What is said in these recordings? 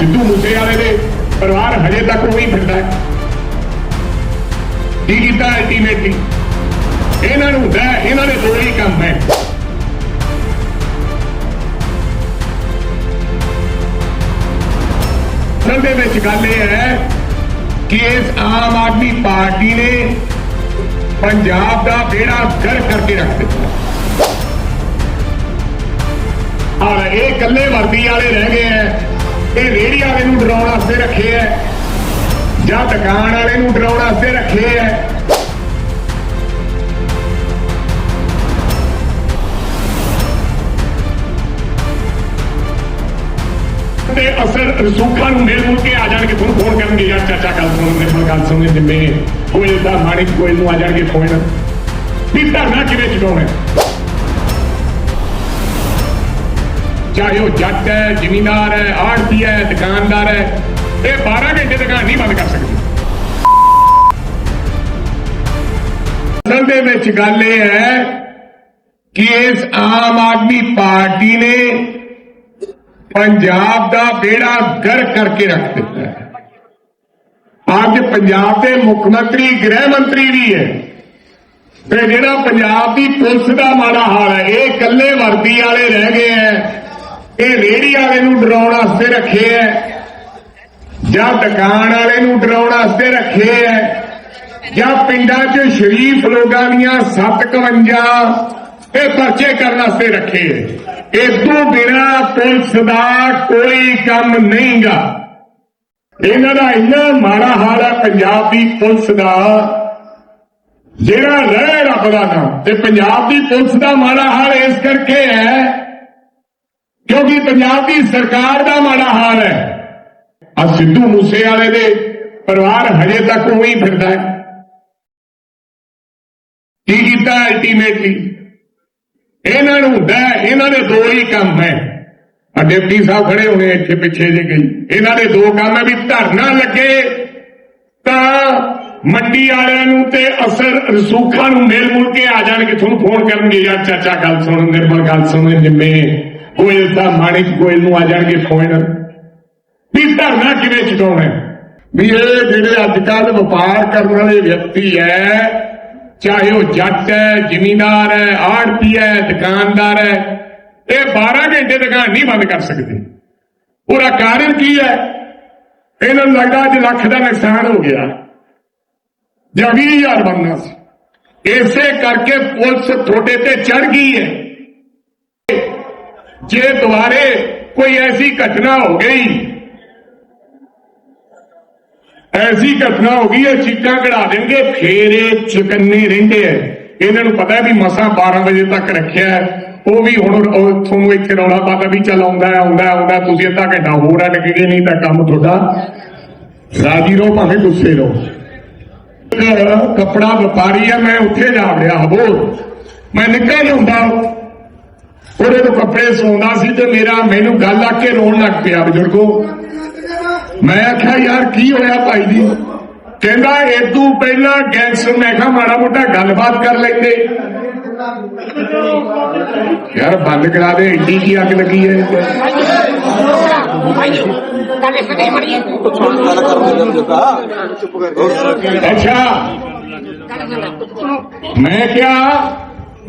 ਸਿੱਧੂ ਮੂਸੇ ਵਾਲੇ ਦੇ ਪਰਿਵਾਰ ਹਜੇ ਤੱਕ ਉਹੀ ਫਿਰਦਾ ਹੈ। ਕੀ ਕੀਤਾ ਅਲਟੀਮੇਟਲੀ ਇਹਨਾਂ ਨੂੰ ਹੁੰਦਾ ਇਹਨਾਂ ਦੇ ਦੋ ਹੀ ਕੰਮ ਹੈ। ਅਸਲ ਦੇ ਵਿੱਚ ਗੱਲ ਇਹ ਹੈ ਕਿ ਇਸ ਆਮ ਆਦਮੀ ਪਾਰਟੀ ਨੇ ਪੰਜਾਬ ਦਾ ਬੇੜਾ ਗਰ ਕਰਕੇ ਰੱਖ ਦਿੱਤਾ। ਔਰ ਇਹ ਇਕੱਲੇ ਵਰਦੀ ਵਾਲੇ ਰਹਿ ਗਏ ਐ ਇਹ ਰੇੜੀ ਵਾਲੇ ਨੂੰ ਡਰਾਉਣ ਵਾਸਤੇ ਰੱਖੇ ਐ। ਜਾਂ ਦੁਕਾਨ ਵਾਲੇ ਨੂੰ ਡਰਾਉਣ ਵਾਸਤੇ ਰੱਖੇ ਐ। ਤੇ ਅਸਰ ਰਸੂਖਾਂ ਨੂੰ ਮਿਲ ਮੁਲ ਕੇ ਆ ਜਾਣਗੇ। ਤੁਹਾਨੂੰ ਫੋਨ ਕਰਨਗੇ, ਯਾਰ ਚਾਚਾ ਗੱਲ ਸੁਣ, ਮੇਰੇ ਗੱਲ ਸੁਣ ਜਿੰਮੇ ਕੋਈ ਦਾ ਮਾਣਿਕ ਕੋਈ ਨੂੰ ਆ ਜਾਣਗੇ ਫੋਨ। ਵੀ ਧਰਨਾ ਕਿਵੇਂ ਚੁਕਾਉਣਾ ਚਾਹੇ ਉਹ ਜੱਟ ਹੈ, ਜ਼ਿਮੀਂਦਾਰ ਹੈ ਆੜਤੀ ਹੈ, ਦੁਕਾਨਦਾਰ ਹੈ, ਇਹ 12 ਘੰਟੇ ਦੁਕਾਨ ਨਹੀਂ ਬੰਦ ਕਰ ਸਕਦੇ। ਅਸਲ ਦੇ ਵਿੱਚ ਗੱਲ ਇਹ ਹੈ ਕਿ ਇਸ ਆਮ ਆਦਮੀ ਪਾਰਟੀ ਨੇ ਪੰਜਾਬ ਦਾ ਬੇੜਾ ਗਰ ਕਰਕੇ ਰੱਖ ਦਿੱਤਾ ਹੈ। ਅੱਜ ਪੰਜਾਬ ਦੇ ਮੁੱਖ ਮੰਤਰੀ, ਗ੍ਰਹਿ ਮੰਤਰੀ ਵੀ ਹੈ। ਤੇ ਜਿਹੜਾ ਪੰਜਾਬ ਦੀ ਪੁਲਿਸ ਦਾ ਮਾੜਾ ਹਾਲ ਹੈ, ਇਹ ਇਕੱਲੇ ਵਰਦੀ ਵਾਲੇ ਰਹਿ ਗਏ ਐ ਇਹ ਰੇੜੀ ਵਾਲੇ ਨੂੰ ਡਰਾਉਣ ਵਾਸਤੇ ਰੱਖੇ ਐ। ਜਾਂ ਦੁਕਾਨ ਵਾਲੇ ਨੂੰ ਡਰਾਉਣ ਵਾਸਤੇ ਰੱਖੇ ਐ। ਜਾਂ ਪਿੰਡਾਂ 'ਚ ਸ਼ਰੀਫ ਲੋਕਾਂ ਦੀਆਂ 751 ਇਹ ਪਰਚੇ ਕਰਨ ਵਾਸਤੇ ਰੱਖੇ ਐ। ਇਸ ਤੋਂ ਬਿਨਾ ਪੁਲਿਸ ਦਾ ਕੋਈ ਕੰਮ ਨਹੀਂਗਾ। ਇਹਨਾਂ ਦਾ ਇੰਨਾ ਮਾੜਾ ਹਾਲ ਹੈ ਪੰਜਾਬ ਦੀ ਪੁਲਿਸ ਦਾ। ਜਿਹੜਾ ਰਹਿ ਰੱਬ ਦਾ ਨਾਮ, ਤੇ ਪੰਜਾਬ ਦੀ ਪੁਲਿਸ ਦਾ ਮਾੜਾ ਹਾਲ ਇਸ ਕਰਕੇ ਹੈ ਕਿਉਂਕਿ ਪੰਜਾਬ ਦੀ ਸਰਕਾਰ ਦਾ ਮਾੜਾ ਹਾਲ ਹੈ। ਆ ਸਿੱਧੂ ਮੂਸੇ ਵਾਲੇ ਦੇ ਪਰਿਵਾਰ ਹਜੇ ਤੱਕ ਉਹੀ ਫਿਰਦਾ ਹੈ। ਕੀ ਕੀਤਾ ਅਲਟੀਮੇਟਲੀ ਇਹਨਾਂ ਨੂੰ ਹੁੰਦਾ ਇਹਨਾਂ ਦੇ ਦੋ ਹੀ ਕੰਮ ਹੈ। ਆ ਡਿਪਟੀ ਸਾਹਿਬ ਖੜੇ ਹੋਏ ਇੱਥੇ ਪਿੱਛੇ ਜੇ ਗਈ ਇਹਨਾਂ ਦੇ ਦੋ ਕੰਮ ਹੈ ਵੀ ਧਰਨਾ ਲੱਗੇ ਤਾਂ ਮੰਡੀ ਵਾਲਿਆਂ ਨੂੰ ਤੇ ਅਸਰ ਰਸੂਖਾਂ ਨੂੰ ਮਿਲ ਮੁਲ ਕੇ ਆ ਜਾਣਗੇ ਤੁਹਾਨੂੰ ਫੋਨ ਕਰਨਗੇ, ਯਾਰ ਚਾਚਾ ਗੱਲ ਸੁਣ, ਨਿਰਮਲ ਗੱਲ ਸੁਣ ਜਿੰਮੇ ਗੋਇਲ ਦਾ ਮਾਣਿਕ ਗੋਇਲ ਨੂੰ ਆ ਜਾਣਗੇ ਫੋਨ ਵੀ ਧਰਨਾ ਕਿਵੇਂ ਚੁਕਾਉਣਾ ਵੀ ਇਹ ਜਿਹੜੇ ਅੱਜ ਕੱਲ ਵਪਾਰ ਕਰਨ ਵਾਲੇ ਵਿਅਕਤੀ ਹੈ, ਚਾਹੇ ਉਹ ਜੱਟ ਹੈ, ਜ਼ਿਮੀਂਦਾਰ ਹੈ ਆੜਤੀ ਹੈ, ਦੁਕਾਨਦਾਰ ਹੈ, ਇਹ 12 ਘੰਟੇ ਦੁਕਾਨ ਨਹੀਂ ਬੰਦ ਕਰ ਸਕਦੇ। ਉਹਦਾ ਕਾਰਨ ਕੀ ਹੈ? ਇਹਨਾਂ ਨੂੰ ਲੱਗਦਾ ਅੱਜ ਲੱਖ ਦਾ ਨੁਕਸਾਨ ਹੋ ਗਿਆ। ਜਾਂ 20000 ਬਣਨਾ ਸੀ। ਇਸੇ ਕਰਕੇ ਪੁਲਿਸ ਤੁਹਾਡੇ ਤੇ ਚੜ ਗਈ ਹੈ। ਜੇ ਦੁਬਾਰੇ ਕੋਈ ਐਸੀ ਘਟਨਾ ਹੋ ਗਈ, ਐਸੀ ਘਟਨਾ ਹੋ ਗਈ, ਇਹ ਚੀਕਾਂ ਕਢਾ ਦੇਣਗੇ, ਫੇਰ ਇਹ ਚੁਕੰਨੇ ਰਹਿੰਦੇ ਐ। ਇਹਨਾਂ ਨੂੰ ਪਤਾ ਵੀ ਮਸਾਂ 12 ਵਜੇ ਤੱਕ ਰੱਖਿਆ ਉਹ ਵੀ ਹੁਣ ਤੁਹਾਨੂੰ ਇੱਥੇ ਰੌਲਾ ਪਾਤਾ ਵੀ ਚੱਲ ਆਉਂਦਾ ਆਉਂਦਾ ਆਉਂਦਾ ਤੁਸੀਂ ਅੱਧਾ ਘੰਟਾ ਹੋਰ ਅਟਕ ਗਏ, ਨਹੀਂ ਤਾਂ ਕੰਮ ਤੁਹਾਡਾ ਰਾਜੀ ਰਹੋ, ਭਾਵੇਂ ਗੁੱਸੇ ਰਹੋ। ਕੱਪੜਾ ਵਪਾਰੀ ਆ ਮੈਂ ਉੱਥੇ ਜਾ ਵੜਿਆ ਹਬੋਰ ਮੈਂ ਨਿਕਲ ਹੁੰਦਾ ਉਹਦੇ ਤੋਂ ਕੱਪੜੇ ਸੌਂਦਾ ਸੀ ਤੇ ਮੇਰਾ ਮੈਨੂੰ ਗੱਲ ਆ ਕੇ ਰੋਣ ਲੱਗ ਪਿਆ ਬਜ਼ੁਰਗੋ। ਮੈਂ ਆਖਿਆ, ਯਾਰ, ਕੀ ਹੋਇਆ ਭਾਈ ਜੀ? ਕਹਿੰਦਾ ਇਦੋਂ ਪਹਿਲਾਂ ਗੈਂਗਸਟਰ ਮੈਂ ਕਿਹਾ ਮਾੜਾ ਮੋਟਾ ਗੱਲਬਾਤ ਕਰ ਲੈਂਦੇ। ਯਾਰ, ਬੰਦ ਕਰਾ ਦੇ ਇੰਡੀ ਕੀ ਅੱਗ ਲੱਗੀ ਹੈ ਅੱਛਾ। ਮੈਂ ਕਿਹਾ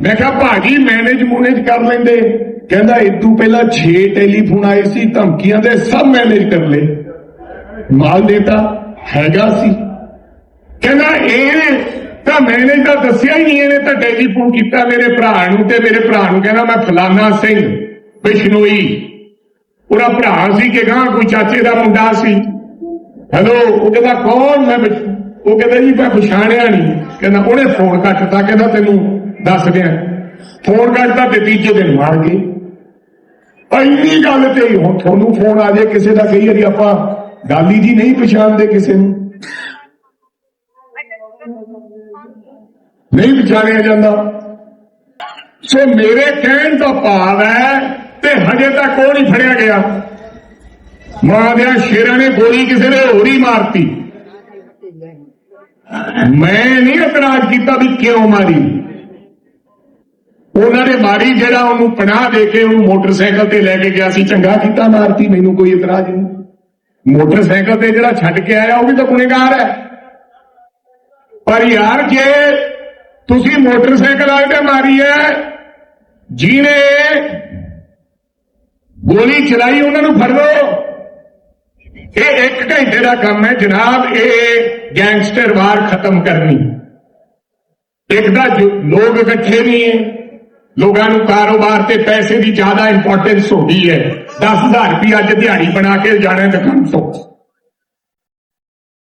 ਮੈਂ ਕਿਹਾ, ਭਾਜੀ ਮੈਨੇਜ ਮੂਨੇਜ ਕਰ ਲੈਂਦੇ। ਕਹਿੰਦਾ ਇਦੋਂ ਪਹਿਲਾਂ 6 ਟੈਲੀਫੋਨ ਆਏ ਸੀ, ਧਮਕੀਆਂ ਦੇ ਸਭ ਮੈਨੇਜ ਕਰ ਲਏ। ਮਾਲ ਦੇਤਾ, ਹੈਗਾ ਸੀ। ਕਹਿੰਦਾ ਇਹ ਤਾਂ ਮੈਨੇਜ ਤਾਂ ਦੱਸਿਆ ਹੀ ਨਹੀਂ, ਇਹਨੇ ਤਾਂ ਟੈਲੀਫੋਨ ਕੀਤਾ ਮੇਰੇ ਭਰਾ ਨੂੰ ਤੇ ਮੇਰੇ ਭਰਾ ਨੂੰ। ਕਹਿੰਦਾ, ਮੈਂ ਫਲਾਨਾ ਸਿੰਘ, ਬਿਸ਼ਨੋਈ। ਉਹਦਾ ਭਰਾ ਸੀ ਕਿ ਗਾਂ, ਕੋਈ ਚਾਚੇ ਦਾ ਮੁੰਡਾ ਸੀ। ਹੈਲੋ, ਉਹ ਕਹਿੰਦਾ, ਕੌਣ? ਮੈਂ ਉਹ ਕਹਿੰਦਾ, ਜੀ, ਮੈਂ ਪਛਾਣਿਆ ਨਹੀਂ। ਕਹਿੰਦਾ, ਉਹਨੇ ਫੋਨ ਕੱਟਤਾ ਕਹਿੰਦਾ, ਤੈਨੂੰ ਦੱਸ ਦਿਆਂ ਫੋਨ ਕੱਟਤਾ ਤੇ ਤੀਜੇ ਦਿਨ ਮਾਰ ਗਏ ਇੰਨੀ ਗੱਲ ਤੇ ਹੁਣ ਤੁਹਾਨੂੰ ਫੋਨ ਆ ਜਾਏ ਕਿਸੇ ਦਾ ਕਈ ਵਾਰੀ ਆਪਾਂ ਗਾਲੀ ਜੀ ਨਹੀਂ ਪਛਾਣਦੇ ਕਿਸੇ ਨੂੰ। ਨਹੀਂ ਪਛਾਣਿਆ ਜਾਂਦਾ। ਸੋ ਮੇਰੇ ਕਹਿਣ ਦਾ ਭਾਵ ਹੈ ਤੇ ਹਜੇ ਤੱਕ ਉਹ ਨਹੀਂ ਫੜਿਆ ਗਿਆ। ਮਾਂ ਦੇ ਸ਼ੇਰਾਂ ਨੇ ਗੋਲੀ ਕਿਸੇ ਨੇ ਹੋਰ ਹੀ ਮਾਰਤੀ। ਮੈਂ ਨਹੀਂ ਇਤਰਾਜ਼ ਕੀਤਾ ਵੀ ਕਿਉਂ ਮਾਰੀ। ਉਹਨਾਂ ਨੇ ਮਾਰੀ ਜਿਹੜਾ ਉਹਨੂੰ ਪਨਾਹ ਦੇ ਕੇ ਉਹਨੂੰ ਮੋਟਰਸਾਈਕਲ ਤੇ ਲੈ ਕੇ ਗਿਆ ਸੀ। ਚੰਗਾ ਕੀਤਾ ਮਾਰਤੀ, ਮੈਨੂੰ ਕੋਈ ਇਤਰਾਜ਼ ਨਹੀਂ। ਮੋਟਰਸਾਈਕਲ ਤੇ ਜਿਹੜਾ ਛੱਡ ਕੇ ਆਇਆ, ਉਹ ਵੀ ਤਾਂ ਗੁਨੇਗਾਰ ਹੈ। ਪਰ ਯਾਰ, ਜੇ ਤੁਸੀਂ ਮੋਟਰਸਾਈਕਲ ਵਾਲੇ ਤੇ ਮਾਰੀ ਹੈ, ਜਿਹਨੇ ਗੋਲੀ ਚਲਾਈ, ਉਹਨਾਂ ਨੂੰ ਫੜ ਲਓ। ਇਹ ਇੱਕ ਘੰਟੇ ਦਾ ਕੰਮ ਹੈ। ਜਨਾਬ, ਇਹ ਗੈਂਗਸਟਰ ਵਾਰ ਖਤਮ ਕਰਨੀ। ਇੱਕ ਤਾਂ ਜੋ ਲੋਕ ਇਕੱਠੇ ਨਹੀਂ ਹੈ। ਲੋਕਾਂ ਨੂੰ ਕਾਰੋਬਾਰ ਤੇ ਪੈਸੇ ਦੀ ਜ਼ਿਆਦਾ ਇੰਪੋਰਟੈਂਸ ਹੋ। ਗਈ ਹੈ 10000 ਰੁਪਏ ਅੱਜ ਦਿਹਾੜੀ ਬਣਾ ਕੇ ਜਾਣਾ ਤਾਂ ਕੰਮ ਸੌਖਾ।